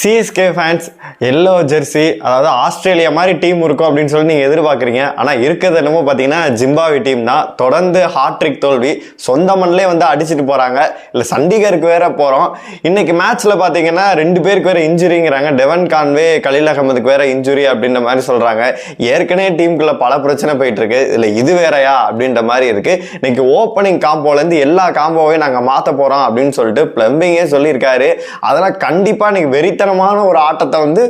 CSK fans yellow jersey அதாவது Australia மாதிரி team இருக்கும் அப்படின்னு சொல்லி நீங்கள் எதிர்பார்க்குறீங்க. ஆனால் இருக்கிறது என்னமோ பார்த்தீங்கன்னா ஜிம்பாவி டீம் தான். தொடர்ந்து ஹாட்ரிக் தோல்வி சொந்த மண்ணிலே வந்து அடிச்சிட்டு போகிறாங்க இல்லை சண்டிகருக்கு வேற போகிறோம் இன்னைக்கு மேட்ச்சில் பார்த்தீங்கன்னா ரெண்டு பேருக்கு வேற இன்ஜுரிங்கிறாங்க டெவன் கான்வே கலீல் அகமதுக்கு வேற இன்ஜுரி அப்படின்ற மாதிரி சொல்கிறாங்க ஏற்கனவே டீமுக்குள்ள பல பிரச்சனை போயிட்டுருக்கு. இல்லை இது வேறயா அப்படின்ற மாதிரி இருக்குது இன்னைக்கு ஓப்பனிங் காம்போலேருந்து எல்லா காம்போவையும் நாங்கள் மாற்ற போகிறோம் அப்படின்னு சொல்லிட்டு ப்ளம்பிங்கே சொல்லியிருக்காரு. அதெல்லாம் கண்டிப்பாக இன்னைக்கு பயங்கரமான ஒரு ஆட்டத்தை வந்து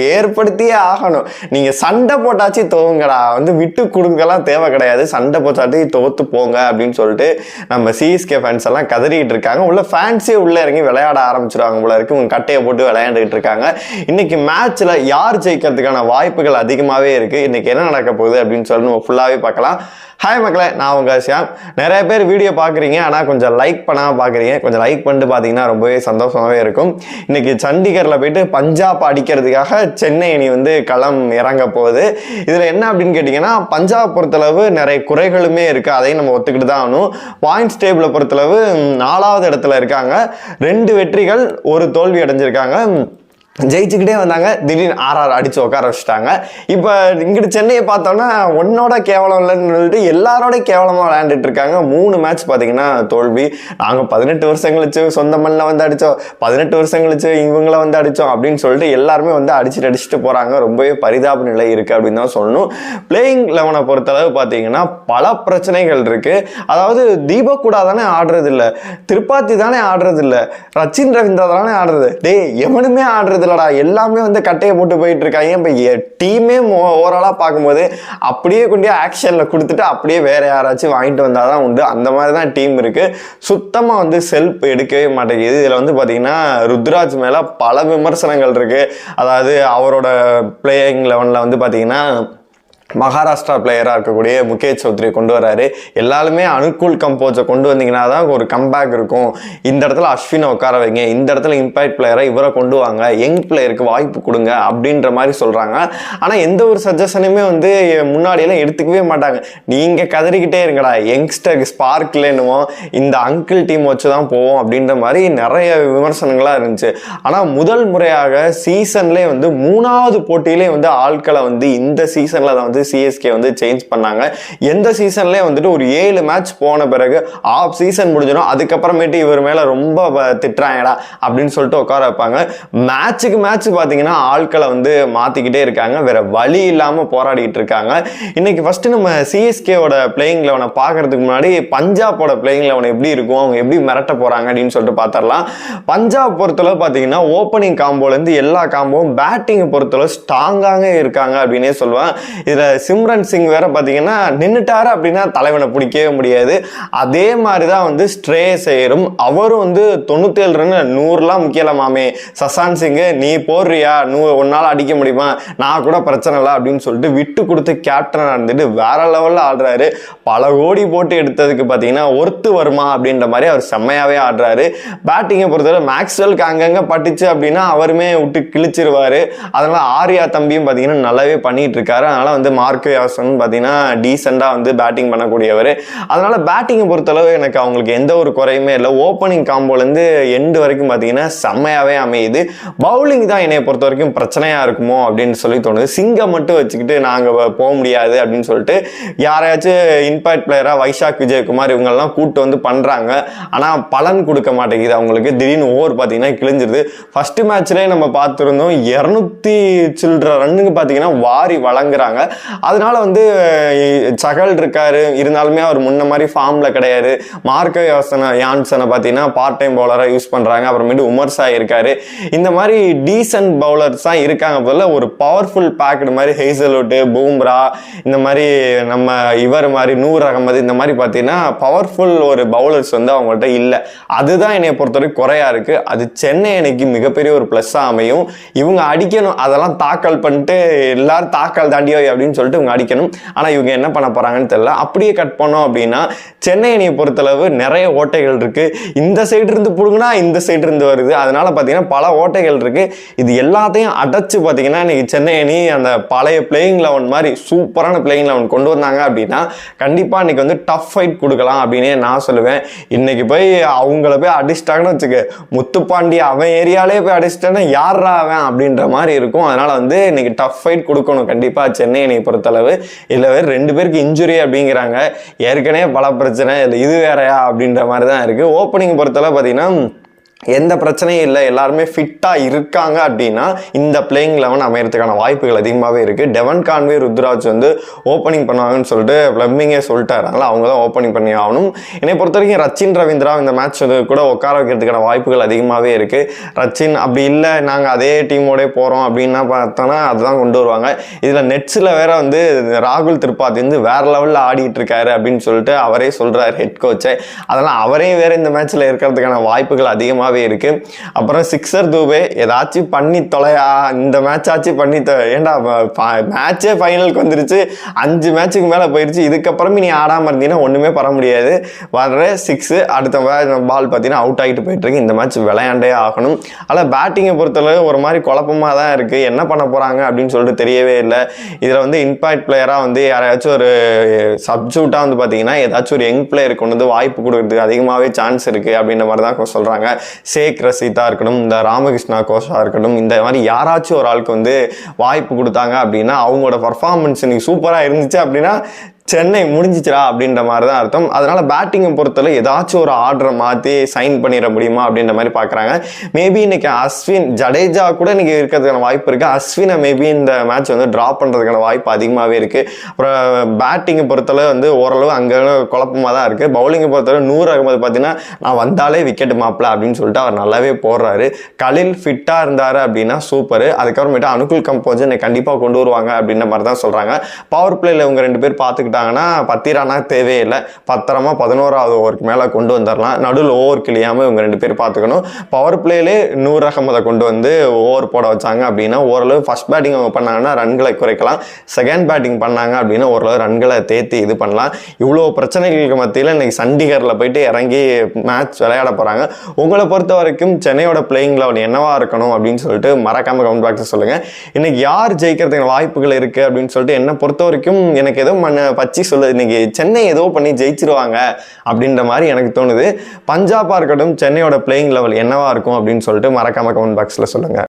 ஏற்படுத்தியே ஆகணும். நீங்க சண்டை போட்டாச்சு தோவுங்கடா. வந்து விட்டு கொடுக்கலாம் தேவை கிடையாது. சண்டை போட்டாச்சு தோத்து போங்க அப்படின்னு சொல்லிட்டு நம்ம சிஎஸ்கே ஃபேன்ஸ் எல்லாம் கதறிட்டு இருக்காங்க. உள்ள ஃபேன்ஸே உள்ள இறங்கி விளையாட ஆரம்பிச்சிருவாங்க போல இருக்கு. உங்க கட்டையை போட்டு விளையாண்டுகிட்டு இருக்காங்க. இன்னைக்கு மேட்ச்ல யார் ஜெயிக்கிறதுக்கான வாய்ப்புகள் அதிகமாகவே இருக்கு. இன்னைக்கு என்ன நடக்க போகுது அப்படின்னு சொல்லி நம்ம ஃபுல்லாகவே பார்க்கலாம். ஹாய் மக்களே நான் உங்க ஷியாம். நிறைய பேர் வீடியோ பார்க்குறீங்க. ஆனால் கொஞ்சம் லைக் பண்ணாமல் பார்க்குறீங்க. கொஞ்சம் லைக் பண்ணிட்டு பார்த்தீங்கன்னா ரொம்பவே சந்தோஷமாகவே இருக்கும். இன்னைக்கு சண்டிகரில் போயிட்டு பஞ்சாப் அடிக்கிறதுக்காக சென்னை அணி வந்து களம் இறங்க போகுது. இதில் என்ன அப்படின்னு கேட்டிங்கன்னா பஞ்சாப் பொறுத்தளவு நிறைய குறைகளுமே இருக்குது அதையும் நம்ம ஒத்துக்கிட்டு தான் ஆகணும். பாயிண்ட்ஸ் டேபிளை பொறுத்தளவு நாலாவது இடத்துல இருக்காங்க. ரெண்டு வெற்றிகள் ஒரு தோல்வி அடைஞ்சிருக்காங்க. ஜெயிச்சுக்கிட்டே வந்தாங்க. திடீர்னு ஆர்ஆர் அடித்து உட்கார வச்சுட்டாங்க. இப்போ இங்கிட்டு சென்னையை பார்த்தோன்னா ஒன்னோட கேவலம் இல்லைன்னு சொல்லிட்டு எல்லாரோட கேவலமாக விளையாண்டுட்டு இருக்காங்க. மூணு மேட்ச் பார்த்தீங்கன்னா தோல்வி. நாங்கள் பதினெட்டு வருஷம் கழிச்சு சொந்த மண்ணில் வந்து அடித்தோம் பதினெட்டு வருஷம் கழிச்சு இவங்கள வந்து அடித்தோம் அப்படின்னு சொல்லிட்டு எல்லாருமே வந்து அடிச்சுட்டு அடிச்சுட்டு போகிறாங்க ரொம்பவே பரிதாப நிலை இருக்குது அப்படின்னு தான் சொல்லணும். பிளேயிங் லெவனை பொறுத்தளவு பார்த்தீங்கன்னா பல பிரச்சனைகள் இருக்குது அதாவது தீபக் கூட தானே ஆடுறது இல்லை திருப்பாத்தி தானே ஆடுறது இல்லை ரச்சின் ரவீந்திரா தானே ஆடுறது. டேய் எவனுமே ஆடுறது இல்லடா எல்லாமே வந்து கட்டையை போட்டு போயிட்டு இருக்காங்க இப்போ டீமே ஓவராலாக பார்க்கும்போது அப்படியே கொண்டு ஆக்ஷனில் கொடுத்துட்டு அப்படியே வேறு யாராச்சும் வாங்கிட்டு வந்தால் தான் உண்டு. அந்த மாதிரி தான் டீம் இருக்குது சுத்தமாக வந்து செல்ஃப் எடுக்கவே மாட்டேங்குது. இதில் வந்து பார்த்தீங்கன்னா ருத்ராஜ் மேலே பல விமர்சனங்கள் இருக்குது அதாவது அவரோட பிளேயிங் லெவனில் வந்து பார்த்தீங்கன்னா மகாராஷ்டிரா பிளேயராக இருக்கக்கூடிய முகேஷ் சௌத்ரி கொண்டு வராரு. எல்லாருமே அனுகூல் கம்போஸை கொண்டு வந்தீங்கன்னா தான் ஒரு கம்பேக் இருக்கும். இந்த இடத்துல அஸ்வினை உட்கார வைங்க. இந்த இடத்துல இம்பாக்ட் பிளேயரை இவரை கொண்டு வாங்க. யங் பிளேயருக்கு வாய்ப்பு கொடுங்க அப்படின்ற மாதிரி சொல்கிறாங்க ஆனால் எந்த ஒரு சஜஷனுமே வந்து முன்னாடியெல்லாம் எடுத்துக்கவே மாட்டாங்க. நீங்கள் கதறிக்கிட்டே இருங்கடா. யங்ஸ்டர் ஸ்பார்க் இல்லைன்னுவோம். இந்த அங்கிள் டீம் வச்சு தான் போவோம் அப்படின்ற மாதிரி நிறைய விமர்சனங்களாக இருந்துச்சு. ஆனால் முதல் முறையாக சீசன்லேயே வந்து மூணாவது போட்டியிலே வந்து ஆட்களை வந்து இந்த சீசனில் தான் வந்து சிஎஸ்கே வந்து சேஞ்ச் பண்ணாங்க. எந்த சீசன்லேயே வந்துட்டு ஒரு ஏழு மேட்ச் போன பிறகு ஆஃப் சீசன் முடிஞ்சிடும். அதுக்கப்புறமேட்டு இவர் மேலே ரொம்ப திட்டுறாங்கடா அப்படின்னு சொல்லிட்டு உட்கார வைப்பாங்க. மேட்ச்சுக்கு மேட்ச் பார்த்தீங்கன்னா ஆட்களை வந்து மாற்றிக்கிட்டே இருக்காங்க. வேற வழி இல்லாமல் போராடிக்கிட்டு இருக்காங்க. இன்னைக்கு ஃபஸ்ட்டு நம்ம சிஎஸ்கேவோட பிளேயிங் லெவனை பார்க்கறதுக்கு முன்னாடி பஞ்சாபோட பிளேயிங் லெவன் எப்படி இருக்கும்? அவங்க எப்படி மிரட்ட போகிறாங்க அப்படின்னு சொல்லிட்டு பார்த்துடலாம் பஞ்சாப் பொறுத்தளவு பார்த்தீங்கன்னா ஓப்பனிங் காம்போலேருந்து எல்லா காம்போவும் பேட்டிங்கை பொறுத்தளவு ஸ்ட்ராங்காக இருக்காங்க அப்படின்னே சொல்லுவேன். இதில் சிம்ரன் சிங் வேற பார்த்தீங்கன்னா நின்றுட்டாரு அப்படின்னா தலைவனை பிடிக்கவே முடியாது. அதே மாதிரி தான் வந்து ஸ்ட்ரே செய்யரும் அவரும் வந்து தொண்ணூத்தேழு ரன் நூறுலாம் முக்கியலமாமே சசான் சிங்கு நீ போடுறியா? நூ உன்னால் அடிக்க முடியுமா? நான் கூட பிரச்சனை இல்லை அப்படின்னு சொல்லிட்டு விட்டு கொடுத்து கேப்டனாக இருந்துட்டு வேற லெவலில் ஆடுறாரு. பல கோடி போட்டு எடுத்ததுக்கு பார்த்தீங்கன்னா ஒருத்து வருமா? அப்படின்ற மாதிரி அவர் செம்மையாகவே ஆடுறாரு. பேட்டிங்கை பொறுத்தவரை மேக்ஸ்வெல்க்கு அங்கங்கே பட்டுச்சு அப்படின்னா அவருமே விட்டு கிழிச்சிருவார். அதனால் ஆர்யா தம்பியும் பார்த்தீங்கன்னா நல்லாவே பண்ணிகிட்டு இருக்காரு. அதனால் வந்து மார்க்கு யாசன் பார்த்தீங்கன்னா டீசெண்டாக வந்து பேட்டிங் பண்ணக்கூடியவர். அதனால் பேட்டிங்கை பொறுத்தளவு எனக்கு அவங்களுக்கு எந்த ஒரு குறையுமே இல்லை. ஓப்பனிங் காம்போலேருந்து எண்டு வரைக்கும் பார்த்தீங்கன்னா செம்மையாகவே அமையுது. பவுலிங் தான் என்னைய பொறுத்த வரைக்கும் பிரச்சனையாக இருக்குமோ அப்படின்னு சொல்லி தோணுது. சிங்கை மட்டும் வச்சுக்கிட்டு நாங்கள் போக முடியாது அப்படின்னு சொல்லிட்டு யாரையாச்சும் இம்பாக்ட் பிளேயராக வைஷாக் விஜயகுமார் இவங்கெல்லாம் கூப்பிட்டு வந்து பண்ணுறாங்க ஆனால் பலன் கொடுக்க மாட்டேங்குது அவங்களுக்கு. திடீர்னு ஓவர் பார்த்தீங்கன்னா கிழிஞ்சிருது. ஃபஸ்ட்டு மேட்ச்லேயே நம்ம பார்த்துருந்தோம் இரநூத்தி சில்லற ரன்னுக்கு பார்த்தீங்கன்னா வாரி வழங்குறாங்க. அதனால வந்து சகல் இருக்காரு. இருந்தாலுமே அவர் முன்ன மாதிரி ஃபார்மில் கிடையாது. மார்க்க யோசனை யான்சனை பார்த்தீங்கன்னா பார்ட் டைம் பவுலராக யூஸ் பண்ணுறாங்க அப்புறமேட்டு உமர் சாய் இருக்காரு. இந்த மாதிரி டீசன்ட் பவுலர்ஸ் தான் இருக்காங்க போதில் ஒரு பவர்ஃபுல் பேக்கடு மாதிரி ஹெய்சலுட்டு பூம்ரா இந்த மாதிரி நம்ம இவர் மாதிரி நூர் அகமது இந்த மாதிரி பார்த்தீங்கன்னா பவர்ஃபுல் ஒரு பவுலர்ஸ் வந்து அவங்கள்ட்ட இல்லை. அதுதான் என்னை பொறுத்தவரைக்கும் குறையாக இருக்குது அது சென்னை அணிக்கு மிகப்பெரிய ஒரு ப்ளஸ்ஸாக அமையும். இவங்க அடிக்கணும் அதெல்லாம் தாக்கல் பண்ணிட்டு எல்லாரும் தாக்கல் தாண்டியோ அப்படின்னு அப்படின்னு சொல்லிட்டு இவங்க அடிக்கணும். ஆனால் இவங்க என்ன பண்ண போகிறாங்கன்னு தெரியல. அப்படியே கட் பண்ணோம் அப்படின்னா சென்னை அணியை பொறுத்தளவு நிறைய ஓட்டைகள் இருக்குது இந்த சைடு இருந்து பிடுங்கினா இந்த சைடு இருந்து வருது. அதனால் பார்த்தீங்கன்னா பல ஓட்டைகள் இருக்குது இது எல்லாத்தையும் அடைச்சு பார்த்தீங்கன்னா இன்றைக்கி சென்னை அணி அந்த பழைய பிளேயிங் லெவன் மாதிரி சூப்பரான பிளேயிங் லெவன் கொண்டு வந்தாங்க அப்படின்னா கண்டிப்பாக இன்றைக்கி வந்து டஃப் ஃபைட் கொடுக்கலாம் அப்படின்னே நான் சொல்லுவேன். இன்றைக்கி போய் அவங்கள போய் அடிச்சிட்டாங்கன்னு வச்சுக்க முத்துப்பாண்டி அவன் ஏரியாலே போய் அடிச்சிட்டேன்னா யாரா அவன் அப்படின்ற மாதிரி இருக்கும். அதனால் வந்து இன்றைக்கி டஃப் ஃபைட் கொடுக்கணும். கண்டிப்பாக சென்னை அணியை பொறுத்தளவு இல்லை வேறு ரெண்டு பேருக்கு இன்ஜுரி அப்படிங்கிறாங்க. ஏற்கனவே பல பிரச்சனை இல்லை இது வேறயா அப்படின்ற மாதிரி தான் இருக்குது ஓப்பனிங் பொறுத்தளவு பார்த்தீங்கன்னா எந்த பிரச்சனையும் இல்லை எல்லாருமே ஃபிட்டாக இருக்காங்க அப்படின்னா இந்த பிளேயிங் லெவன் அமையறதுக்கான வாய்ப்புகள் அதிகமாகவே இருக்குது டெவன் கான்வே ருத்ராஜ் வந்து ஓப்பனிங் பண்ணுவாங்கன்னு சொல்லிட்டு பிளம்மிங்கே சொல்லிட்டாரு அதனால் அவங்க தான் ஓப்பனிங் பண்ணி ஆகணும். என்னை பொறுத்த வரைக்கும் ரச்சின் ரவீந்திரா இந்த மேட்ச் கூட உட்கார வைக்கிறதுக்கான வாய்ப்புகள் அதிகமாகவே இருக்குது ரச்சின் அப்படி இல்லை நாங்கள் அதே டீமோடய போகிறோம் அப்படின்னா பார்த்தோன்னா அதுதான் கொண்டு வருவாங்க. இதில் நெட்ஸில் வேற வந்து ராகுல் திரிபாதி வந்து வேற லெவலில் ஆடிட்டு இருக்காரு அப்படின்னு சொல்லிட்டு அவரே சொல்கிறார் ஹெட் கோச்சை அதனால் அவரே வேறு இந்த மேட்ச்சில் இருக்கிறதுக்கான வாய்ப்புகள் அதிகமாக அதிகமாகவே இருக்கு. அப்புறம் சிக்ஸர் தூபே ஏதாச்சும் பண்ணி தொலையா இந்த மேட்ச் ஆச்சு பண்ணி ஏண்டா ஏன்டா மேட்சே ஃபைனலுக்கு வந்துருச்சு. அஞ்சு மேட்ச்சுக்கு மேலே போயிருச்சு. இதுக்கப்புறமே நீ ஆடாமல் இருந்தீங்கன்னா ஒன்றுமே பண்ண முடியாது. வர்ற சிக்ஸு அடுத்த பால் பார்த்தீங்கன்னா அவுட் ஆகிட்டு போயிட்டுருக்கு இந்த மேட்ச் விளையாண்டே ஆகணும். ஆனால் பேட்டிங்கை பொறுத்தளவு ஒரு மாதிரி குழப்பமாக தான் இருக்குது என்ன பண்ண போகிறாங்க அப்படின்னு சொல்லிட்டு தெரியவே இல்லை. இதில் வந்து இம்பாக்ட் பிளேயராக வந்து யாராச்சும் ஒரு சப்ஜூட்டாக வந்து பார்த்தீங்கன்னா ஏதாச்சும் ஒரு யங் பிளேயர் கொண்டு வந்து வாய்ப்பு கொடுக்குறதுக்கு அதிகமாகவே சான்ஸ் இருக்குது அப்படின்ற மாதிரி தான் சொல்கிறாங்க ஷேக் ரசிதா இருக்கட்டும் இந்த ராமகிருஷ்ணா கோஷா இருக்கட்டும் இந்த மாதிரி யாராச்சும் ஒரு ஆளுக்கு வந்து வாய்ப்பு கொடுத்தாங்க அப்படின்னா அவங்களோட பர்ஃபார்மன்ஸ் இன்னைக்கு சூப்பராக இருந்துச்சு அப்படின்னா சென்னை முடிஞ்சிச்சிரா அப்படின்ற மாதிரி தான் அர்த்தம். அதனால பேட்டிங்கை பொறுத்தவரை ஏதாச்சும் ஒரு ஆர்டரை மாற்றி சைன் பண்ணிட முடியுமா அப்படின்ற மாதிரி பார்க்குறாங்க. மேபி இன்னைக்கு அஸ்வின் ஜடேஜா கூட இன்னைக்கு இருக்கிறதுக்கான வாய்ப்பு இருக்குது அஸ்வினை மேபி இந்த மேட்ச் வந்து ட்ராப் பண்ணுறதுக்கான வாய்ப்பு அதிகமாகவே இருக்குது அப்புறம் பேட்டிங்கை பொறுத்தளவு வந்து ஓரளவு அங்கே குழப்பமாக தான் இருக்குது பவுலிங்கை பொறுத்தவரை நூறு அகமது பார்த்தீங்கன்னா நான் வந்தாலே விக்கெட் மாப்பிள அப்படின்னு சொல்லிட்டு அவர் நல்லாவே போடுறாரு. கலில் ஃபிட்டாக இருந்தார் அப்படின்னா சூப்பர் அதுக்கப்புறமேட்டு அனுகுல் கம்போஜ் என்னை கண்டிப்பாக கொண்டு வருவாங்க அப்படின்ற மாதிரி தான் சொல்கிறாங்க பவர் பிளேயில் இவங்க ரெண்டு பேர் பார்த்துக்கிட்டு பார்த்துக்கிட்டாங்கன்னா பத்திரானா தேவையில்லை பத்திரமா பதினோராவது ஓவருக்கு மேலே கொண்டு வந்துடலாம் நடுவில் ஓவர் கிளியாமல் இவங்க ரெண்டு பேர் பார்த்துக்கணும். பவர் பிளேலே நூறு அகமதை கொண்டு வந்து ஓவர் போட வச்சாங்க அப்படின்னா ஓரளவு ஃபர்ஸ்ட் பேட்டிங் அவங்க பண்ணாங்கன்னா ரன்களை குறைக்கலாம். செகண்ட் பேட்டிங் பண்ணாங்க அப்படின்னா ஓரளவு ரன்களை தேத்தி இது பண்ணலாம். இவ்வளோ பிரச்சனைகளுக்கு மத்தியில் இன்றைக்கி சண்டிகரில் போயிட்டு இறங்கி மேட்ச் விளையாட போகிறாங்க உங்களை பொறுத்த வரைக்கும் சென்னையோட பிளேயிங் லெவல் என்னவா இருக்கணும் அப்படின்னு சொல்லிட்டு மறக்காமல் கமெண்ட் பாக்ஸ் சொல்லுங்கள் இன்றைக்கி யார் ஜெயிக்கிறதுக்கு வாய்ப்புகள் இருக்குது அப்படின்னு சொல்லிட்டு என்னை பொறுத்த வரைக்கும் எனக்கு எதுவும் மண்ண பச்சி சொல்லுது இன்னைக்கு சென்னை ஏதோ பண்ணி ஜெயிச்சிருவாங்க அப்படின்ற மாதிரி எனக்கு தோணுது. பஞ்சாபாக இருக்கட்டும் சென்னையோட பிளேயிங் லெவல் என்னவா இருக்கும் அப்படின்னு சொல்லிட்டு மறக்காம கமெண்ட் பாக்ஸில் சொல்லுங்கள்